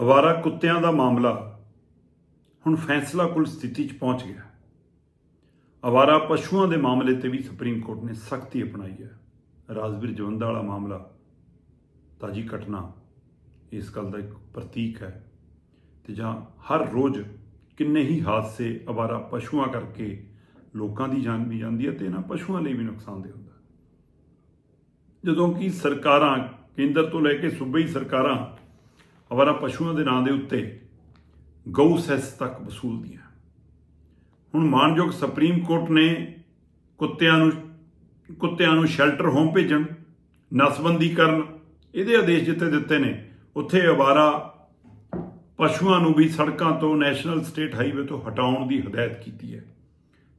ਅਵਾਰਾ ਕੁੱਤਿਆਂ ਦਾ ਮਾਮਲਾ ਹੁਣ ਫੈਸਲਾ ਕੁਲ ਸਥਿਤੀ 'ਚ ਪਹੁੰਚ ਗਿਆ। ਅਵਾਰਾ ਪਸ਼ੂਆਂ ਦੇ ਮਾਮਲੇ ਤੇ ਵੀ ਸੁਪਰੀਮ ਕੋਰਟ ਨੇ ਸਖਤੀ ਅਪਣਾਈ ਹੈ। ਰਾਜਵੀਰ ਜਵੰਦਾ ਵਾਲਾ ਮਾਮਲਾ, ਤਾਜੀ ਘਟਨਾ, ਇਸ ਗੱਲ ਦਾ ਇੱਕ ਪ੍ਰਤੀਕ ਹੈ। ਤੇ ਜਾਂ ਹਰ ਰੋਜ਼ ਕਿੰਨੇ ਹੀ ਹਾਦਸੇ ਅਵਾਰਾ ਪਸ਼ੂਆਂ ਕਰਕੇ ਲੋਕਾਂ ਦੀ ਜਾਨ ਵੀ ਜਾਂਦੀ ਹੈ ਤੇ ਇਹਨਾਂ ਪਸ਼ੂਆਂ ਲਈ ਵੀ ਨੁਕਸਾਨਦੇਹ ਹੁੰਦਾ। ਜਦੋਂ ਕਿ ਸਰਕਾਰਾਂ, ਕੇਂਦਰ ਤੋਂ ਲੈ ਕੇ ਸੂਬੇ ਸਰਕਾਰਾਂ ਅਵਾਰਾ ਪਸ਼ੂਆਂ ਦੇ ਨਾਂ ਦੇ ਉੱਤੇ ਗਊ ਸੈਸ ਤੱਕ ਵਸੂਲਦੀਆਂ ਹੁਣ ਮਾਨਯੋਗ ਸੁਪਰੀਮ ਕੋਰਟ ਨੇ ਕੁੱਤਿਆਂ ਨੂੰ ਕੁੱਤਿਆਂ ਨੂੰ ਸ਼ੈਲਟਰ ਹੋਮ ਭੇਜਣ, ਨਸਬੰਦੀ ਕਰਨ, ਇਹਦੇ ਆਦੇਸ਼ ਜਿੱਥੇ ਦਿੱਤੇ ਨੇ, ਉੱਥੇ ਅਵਾਰਾ ਪਸ਼ੂਆਂ ਨੂੰ ਵੀ ਸੜਕਾਂ ਤੋਂ ਨੈਸ਼ਨਲ ਸਟੇਟ ਹਾਈਵੇ ਤੋਂ ਹਟਾਉਣ ਦੀ ਹਦਾਇਤ ਕੀਤੀ ਹੈ।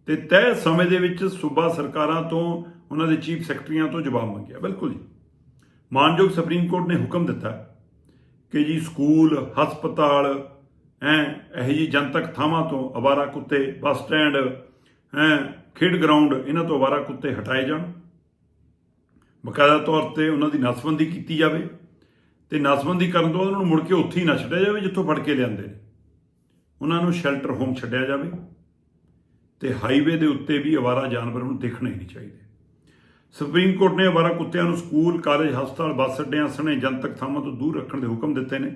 ਤੇ ਤੈਅ ਸਮੇਂ ਦੇ ਵਿੱਚ ਸੂਬਾ ਸਰਕਾਰਾਂ ਤੋਂ ਉਹਨਾਂ ਦੇ ਚੀਫ ਸੈਕਟਰੀਆਂ ਤੋਂ ਜਵਾਬ ਮੰਗਿਆ। ਬਿਲਕੁਲ ਜੀ। ਮਾਨਯੋਗ ਸੁਪਰੀਮ ਕੋਰਟ ਨੇ ਹੁਕਮ ਦਿੱਤਾ ਕਿ ਜੀ ਸਕੂਲ, ਹਸਪਤਾਲ ਐ ਇਹੋ ਜੀ ਜਨਤਕ ਥਾਵਾਂ ਤੋਂ ਅਵਾਰਾ ਕੁੱਤੇ ਬੱਸ ਸਟੈਂਡ ਐ ਖੇਡ ਗਰਾਊਂਡ, ਇਹਨਾਂ ਤੋਂ ਅਵਾਰਾ ਕੁੱਤੇ ਹਟਾਏ ਜਾਣ। ਬਕਾਇਦਾ ਤੌਰ ਤੇ ਉਹਨਾਂ ਦੀ ਨਸਬੰਦੀ ਕੀਤੀ ਜਾਵੇ ਤੇ ਨਸਬੰਦੀ ਕਰਨ ਤੋਂ ਬਾਅਦ ਉਹਨਾਂ ਨੂੰ ਮੁੜ ਕੇ ਉੱਥੇ ਹੀ ਨਾ ਛੱਡਿਆ ਜਾਵੇ, ਜਿੱਥੋਂ ਫੜ ਕੇ ਲਿਆਂਦੇ ਨੇ। ਉਹਨਾਂ ਨੂੰ ਸ਼ੈਲਟਰ ਹੋਮ ਛੱਡਿਆ ਜਾਵੇ ਤੇ ਹਾਈਵੇ ਦੇ ਉੱਤੇ ਵੀ ਅਵਾਰਾ ਜਾਨਵਰ ਨੂੰ ਦੇਖਣੇ ਹੀ ਨਹੀਂ ਚਾਹੀਦੇ। ਸੁਪਰੀਮ ਕੋਰਟ ਨੇ ਅਵਾਰਾ ਕੁੱਤਿਆਂ ਨੂੰ ਸਕੂਲ, ਕਾਲਜ, ਹਸਪਤਾਲ, ਬੱਸ ਅੱਡਿਆਂ, ਸਣੇ, ਜਨਤਕ ਥਾਵਾਂ ਤੋਂ ਦੂਰ ਰੱਖਣ ਦੇ ਹੁਕਮ ਦਿੱਤੇ ਨੇ।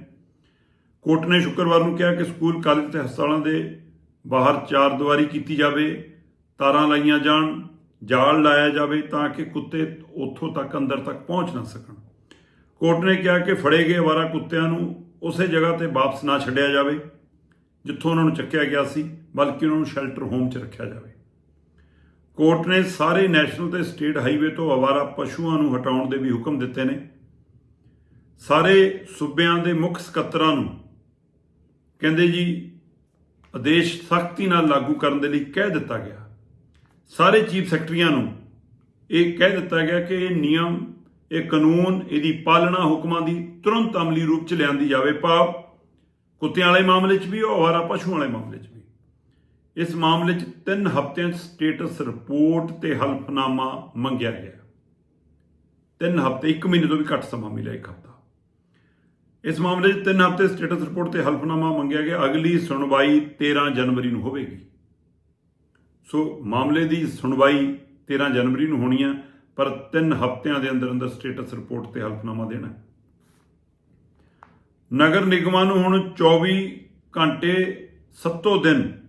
ਕੋਰਟ ਨੇ ਸ਼ੁੱਕਰਵਾਰ ਨੂੰ ਕਿਹਾ ਕਿ ਸਕੂਲ, ਕਾਲਜ ਤੇ ਹਸਪਤਾਲਾਂ ਦੇ ਬਾਹਰ ਚਾਰ ਦੀਵਾਰੀ ਕੀਤੀ ਜਾਵੇ, ਤਾਰਾਂ ਲਾਈਆਂ ਜਾਣ, ਜਾਲ ਲਾਇਆ ਜਾਵੇ ਤਾਂ ਕਿ ਕੁੱਤੇ ਉੱਥੋਂ ਤੱਕ ਅੰਦਰ ਤੱਕ ਪਹੁੰਚ ਨਾ ਸਕਣ। ਕੋਰਟ ਨੇ ਕਿਹਾ ਕਿ ਫੜੇ ਗਏ ਅਵਾਰਾ ਕੁੱਤਿਆਂ ਨੂੰ ਉਸੇ ਜਗ੍ਹਾ ਤੇ ਵਾਪਸ ਨਾ ਛੱਡਿਆ ਜਾਵੇ, ਜਿੱਥੋਂ ਉਹਨਾਂ ਨੂੰ ਚੱਕਿਆ ਗਿਆ ਸੀ, ਬਲਕਿ ਉਹਨਾਂ ਨੂੰ ਸ਼ੈਲਟਰ ਹੋਮ 'ਚ ਰੱਖਿਆ ਜਾਵੇ। ਕੋਰਟ ਨੇ ਸਾਰੇ ਨੈਸ਼ਨਲ ਤੇ ਸਟੇਟ ਹਾਈਵੇ ਤੋਂ ਅਵਾਰਾ ਪਸ਼ੂਆਂ ਨੂੰ ਹਟਾਉਣ ਦੇ ਵੀ ਹੁਕਮ ਦਿੱਤੇ ਨੇ। ਸਾਰੇ ਸੂਬਿਆਂ ਦੇ ਮੁੱਖ ਸਕੱਤਰਾਂ ਨੂੰ ਕਹਿੰਦੇ ਜੀ, ਆਦੇਸ਼ ਸਖਤੀ ਨਾਲ ਲਾਗੂ ਕਰਨ ਦੇ ਲਈ ਕਹਿ ਦਿੱਤਾ ਗਿਆ। ਸਾਰੇ ਚੀਫ ਸੈਕਟਰੀਆਂ ਨੂੰ ਇਹ ਕਹਿ ਦਿੱਤਾ ਗਿਆ ਕਿ ਇਹ ਨਿਯਮ, ਇਹ ਕਾਨੂੰਨ, ਇਹਦੀ ਪਾਲਣਾ ਹੁਕਮਾਂ ਦੀ ਤੁਰੰਤ ਅਮਲੀ ਰੂਪ ਚ ਲਿਆਂਦੀ ਜਾਵੇ। ਭਾਵ ਕੁੱਤਿਆਂ ਵਾਲੇ ਮਾਮਲੇ 'ਚ ਵੀ, ਉਹ ਅਵਾਰਾ ਪਸ਼ੂਆਂ ਵਾਲੇ ਮਾਮਲੇ 'ਚ ਵੀ। ਇਸ ਮਾਮਲੇ 'ਚ 3 ਹਫ਼ਤਿਆਂ 'ਚ ਸਟੇਟਸ ਰਿਪੋਰਟ ਤੇ ਹਲਫਨਾਮਾ ਮੰਗਿਆ ਗਿਆ। 3 ਹਫ਼ਤੇ 1 ਮਹੀਨੇ ਤੋਂ ਵੀ ਘੱਟ ਸਮਾਂ ਮਿਲਿਆ ਇੱਕ ਹਫ਼ਤਾ। ਇਸ ਮਾਮਲੇ 'ਚ 3 ਹਫ਼ਤੇ ਸਟੇਟਸ ਰਿਪੋਰਟ ਤੇ ਹਲਫਨਾਮਾ ਮੰਗਿਆ ਗਿਆ। ਅਗਲੀ ਸੁਣਵਾਈ 13 ਜਨਵਰੀ ਨੂੰ ਹੋਵੇਗੀ। ਸੋ ਮਾਮਲੇ ਦੀ ਸੁਣਵਾਈ 13 ਜਨਵਰੀ ਨੂੰ ਹੋਣੀ ਹੈ ਪਰ 3 ਹਫ਼ਤਿਆਂ ਦੇ ਅੰਦਰ ਅੰਦਰ ਸਟੇਟਸ ਰਿਪੋਰਟ ਤੇ ਹਲਫਨਾਮਾ ਦੇਣਾ। ਨਗਰ ਨਿਗਮਾਂ ਨੂੰ ਹੁਣ 24 ਘੰਟੇ ਸੱਤੋਂ ਦਿਨ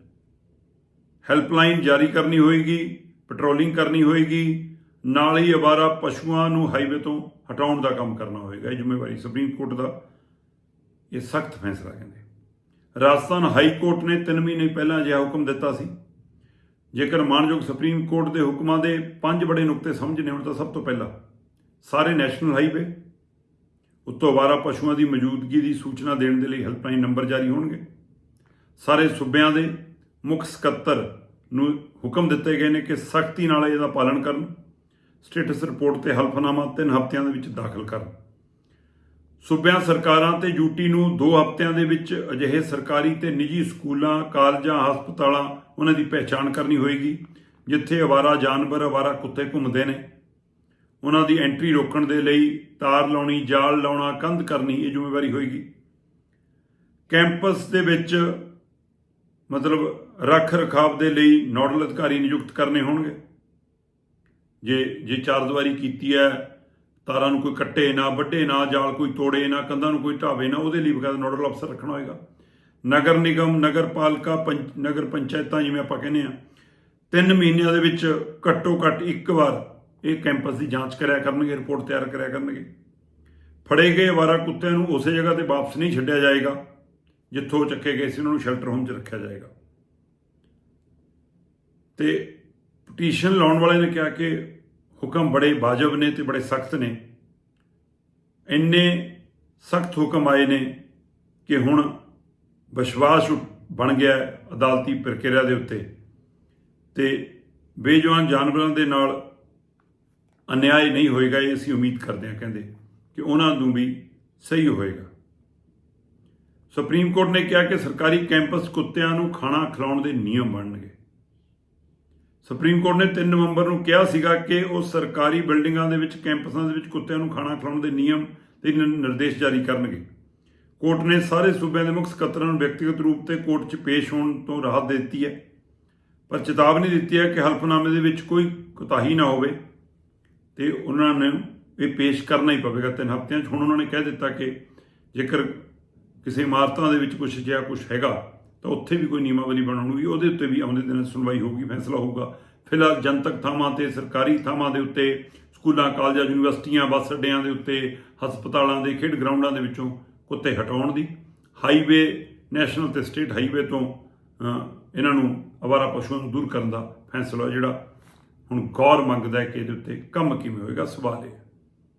ਹੈਲਪਲਾਈਨ ਜਾਰੀ ਕਰਨੀ ਹੋਏਗੀ ਪੈਟਰੋਲਿੰਗ ਕਰਨੀ ਹੋਏਗੀ, ਨਾਲ ਹੀ ਅਵਾਰਾ ਪਸ਼ੂਆਂ ਨੂੰ ਹਾਈਵੇ ਤੋਂ ਹਟਾਉਣ ਦਾ ਕੰਮ ਕਰਨਾ ਹੋਏਗਾ, ਇਹ ਜ਼ਿੰਮੇਵਾਰੀ ਸੁਪਰੀਮ ਕੋਰਟ ਦਾ। ਇਹ ਸਖਤ ਫੈਸਲਾ ਕਹਿੰਦੇ। ਰਾਜਸਥਾਨ ਹਾਈ ਕੋਰਟ ਨੇ 3 ਮਹੀਨੇ ਪਹਿਲਾਂ ਅਜਿਹਾ ਹੁਕਮ ਦਿੱਤਾ ਸੀ। ਜੇਕਰ ਮਾਨਯੋਗ ਸੁਪਰੀਮ ਕੋਰਟ ਦੇ ਹੁਕਮਾਂ ਦੇ ਪੰਜ ਬੜੇ ਨੁਕਤੇ ਸਮਝਣੇ ਹੋਣ ਤਾਂ ਸਭ ਤੋਂ ਪਹਿਲਾਂ ਸਾਰੇ ਨੈਸ਼ਨਲ ਹਾਈਵੇ ਉੱਤੋਂ ਅਵਾਰਾ ਪਸ਼ੂਆਂ ਦੀ ਮੌਜੂਦਗੀ ਦੀ ਸੂਚਨਾ ਦੇਣ ਦੇ ਲਈ ਹੈਲਪਲਾਈਨ ਨੰਬਰ ਜਾਰੀ ਹੋਣਗੇ। ਸਾਰੇ ਸੂਬਿਆਂ ਦੇ ਮੁੱਖ ਸਕੱਤਰ ਨੂੰ ਹੁਕਮ ਦਿੱਤੇ ਗਏ ਨੇ ਕਿ ਸਖਤੀ ਨਾਲ ਇਹਦਾ ਪਾਲਣ ਕਰਨ, ਸਟੇਟਸ ਰਿਪੋਰਟ ਤੇ ਹਲਫਨਾਮਾ 3 ਹਫ਼ਤਿਆਂ ਦੇ ਵਿੱਚ ਦਾਖਲ ਕਰਨ। ਸੂਬਿਆਂ ਸਰਕਾਰਾਂ ਤੇ ਯੂਟੀ ਨੂੰ 2 ਹਫ਼ਤਿਆਂ ਦੇ ਵਿੱਚ ਅਜਿਹੇ ਸਰਕਾਰੀ ਤੇ ਨਿੱਜੀ ਸਕੂਲਾਂ, ਕਾਲਜਾਂ, ਹਸਪਤਾਲਾਂ ਉਹਨਾਂ ਦੀ ਪਹਿਚਾਣ ਕਰਨੀ ਹੋਏਗੀ, ਜਿੱਥੇ ਅਵਾਰਾ ਜਾਨਵਰ, ਅਵਾਰਾ ਕੁੱਤੇ ਘੁੰਮਦੇ ਨੇ। ਉਹਨਾਂ ਦੀ ਐਂਟਰੀ ਰੋਕਣ ਦੇ ਲਈ ਤਾਰ ਲਾਉਣੀ, ਜਾਲ ਲਾਉਣਾ, ਕੰਧ ਕਰਨੀ ਇਹ ਜ਼ਿੰਮੇਵਾਰੀ ਹੋਏਗੀ। ਕੈਂਪਸ ਦੇ ਵਿੱਚ ਮਤਲਬ ਰੱਖ ਰਖਾਵ ਦੇ ਲਈ ਨੋਡਲ ਅਧਿਕਾਰੀ ਨਿਯੁਕਤ ਕਰਨੇ ਹੋਣਗੇ? ਜੇ ਜੇ ਚਾਰ ਦੀਵਾਰੀ ਕੀਤੀ ਹੈ, ਤਾਰਾਂ ਨੂੰ ਕੋਈ ਕੱਟੇ ਨਾ, ਵੱਢੇ ਨਾ, ਜਾਲ ਕੋਈ ਤੋੜੇ ਨਾ, ਕੰਧਾਂ ਨੂੰ ਕੋਈ ਢਾਵੇ ਨਾ, ਉਹਦੇ ਲਈ ਬਕਾਇਦਾ ਨੋਡਲ ਅਫਸਰ ਰੱਖਣਾ ਹੋਏਗਾ। ਨਗਰ ਨਿਗਮ ਨਗਰ ਪਾਲਿਕਾ ਪੰਚ, ਨਗਰ ਪੰਚਾਇਤਾਂ ਜਿਵੇਂ ਆਪਾਂ ਕਹਿੰਦੇ ਆ ਤਿੰਨ ਮਹੀਨਿਆਂ ਦੇ ਵਿੱਚ ਘੱਟੋ ਘੱਟ ਇੱਕ ਵਾਰ ਇਹ ਕੈਂਪਸ ਦੀ ਜਾਂਚ ਕਰਿਆ ਕਰਨਗੇ, ਰਿਪੋਰਟ ਤਿਆਰ ਕਰਿਆ ਕਰਨਗੇ। ਫੜੇ ਗਏ ਵਾਰਾ ਕੁੱਤਿਆਂ ਨੂੰ ਉਸੇ ਜਗ੍ਹਾ ਤੇ ਵਾਪਸ ਨਹੀਂ ਛੱਡਿਆ ਜਾਏਗਾ। ਜਿੱਥੋਂ ਉਹ ਚੱਕੇ ਗਏ ਸੀ, ਉਹਨਾਂ ਨੂੰ ਸ਼ੈਲਟਰ ਹੋਮ 'ਚ ਰੱਖਿਆ ਜਾਏਗਾ। ਤੇ ਪਟੀਸ਼ਨ ਲਾਉਣ ਵਾਲੇ ਨੇ ਕਿਹਾ ਕਿ ਹੁਕਮ ਬੜੇ ਵਾਜਬ ਨੇ ਤੇ ਬੜੇ ਸਖਤ ਨੇ। ਇੰਨੇ ਸਖਤ ਹੁਕਮ ਆਏ ਨੇ ਕਿ ਹੁਣ ਵਿਸ਼ਵਾਸ ਬਣ ਗਿਆ ਅਦਾਲਤੀ ਪ੍ਰਕਿਰਿਆ ਦੇ ਉੱਤੇ। ਤੇ ਬੇਜਵਾਨ ਜਾਨਵਰਾਂ ਦੇ ਨਾਲ ਅਨਿਆਏ ਨਹੀਂ ਹੋਏਗਾ, ਇਹ ਅਸੀਂ ਉਮੀਦ ਕਰਦੇ ਹਾਂ, ਕਹਿੰਦੇ ਕਿ ਉਹਨਾਂ ਨੂੰ ਵੀ ਸਹੀ ਹੋਏਗਾ। ਸੁਪਰੀਮ ਕੋਰਟ ਨੇ ਕਿਹਾ ਕਿ ਸਰਕਾਰੀ ਕੈਂਪਸ ਕੁੱਤਿਆਂ ਨੂੰ ਖਾਣਾ ਖਿਲਾਉਣ ਦੇ ਨਿਯਮ ਬਣਨਗੇ। ਸੁਪਰੀਮ ਕੋਰਟ ਨੇ 3 ਨਵੰਬਰ ਨੂੰ ਕਿਹਾ ਸੀਗਾ ਕਿ ਉਹ ਸਰਕਾਰੀ ਬਿਲਡਿੰਗਾਂ ਦੇ ਵਿੱਚ, ਕੈਂਪਸਾਂ ਦੇ ਵਿੱਚ ਕੁੱਤਿਆਂ ਨੂੰ ਖਾਣਾ ਖਿਲਾਉਣ ਦੇ ਨਿਯਮ ਤੇ ਨ- ਨਿਰਦੇਸ਼ ਜਾਰੀ ਕਰਨਗੇ। ਕੋਰਟ ਨੇ ਸਾਰੇ ਸੂਬਿਆਂ ਦੇ ਮੁੱਖ ਸਕੱਤਰਾਂ ਨੂੰ ਵਿਅਕਤੀਗਤ ਰੂਪ ਤੇ ਕੋਰਟ 'ਚ ਪੇਸ਼ ਹੋਣ ਤੋਂ ਰਾਹਤ ਦੇ ਦਿੱਤੀ ਹੈ। ਪਰ ਚੇਤਾਵਨੀ ਦਿੱਤੀ ਹੈ ਕਿ ਹਲਫਨਾਮੇ ਦੇ ਵਿੱਚ ਕੋਈ ਕੁਤਾਹੀ ਨਾ ਹੋਵੇ ਤੇ ਉਹਨਾਂ ਨੇ ਇਹ ਪੇਸ਼ ਕਰਨਾ ਹੀ ਪਵੇਗਾ। ਤਿੰਨ ਹਫ਼ਤਿਆਂ 'ਚ ਹੁਣ ਉਹਨਾਂ ਨੇ ਕਹਿ ਦਿੱਤਾ ਕਿ ਜੇਕਰ ਕਿਸੇ ਇਮਾਰਤਾਂ ਦੇ ਵਿੱਚ ਕੁਝ ਜਿਹਾ ਕੁਝ ਹੈਗਾ, ਤਾਂ ਉੱਥੇ ਵੀ ਕੋਈ ਨਿਯਮਾਵਲੀ ਬਣਾਉਣੀ ਉਹਦੇ ਉੱਤੇ ਵੀ ਆਉਂਦੇ ਦਿਨਾਂ 'ਚ ਸੁਣਵਾਈ ਹੋਊਗੀ, ਫੈਸਲਾ ਹੋਊਗਾ। ਫਿਲਹਾਲ ਜਨਤਕ ਥਾਵਾਂ ਤੇ, ਸਰਕਾਰੀ ਥਾਵਾਂ ਦੇ ਉੱਤੇ, ਸਕੂਲਾਂ, ਕਾਲਜਾਂ, ਯੂਨੀਵਰਸਿਟੀਆਂ, ਬੱਸ ਅੱਡਿਆਂ ਦੇ ਉੱਤੇ, ਹਸਪਤਾਲਾਂ ਦੇ, ਖੇਡ ਗਰਾਊਂਡਾਂ ਦੇ ਵਿੱਚੋਂ ਕੁੱਤੇ ਹਟਾਉਣ ਦੀ, ਹਾਈਵੇ, ਨੈਸ਼ਨਲ ਤੇ ਸਟੇਟ ਹਾਈਵੇ ਤੋਂ ਇਹਨਾਂ ਨੂੰ ਅਵਾਰਾ ਪਸ਼ੂਆਂ ਨੂੰ ਦੂਰ ਕਰਨ ਦਾ ਫੈਸਲਾ ਜਿਹੜਾ ਹੁਣ ਗੌਰ ਮੰਗਦਾ ਹੈ ਕਿ ਇਹਦੇ ਉੱਤੇ ਕੰਮ ਕਿਵੇਂ ਹੋਏਗਾ, ਸਵਾਲ ਇਹ ਹੈ।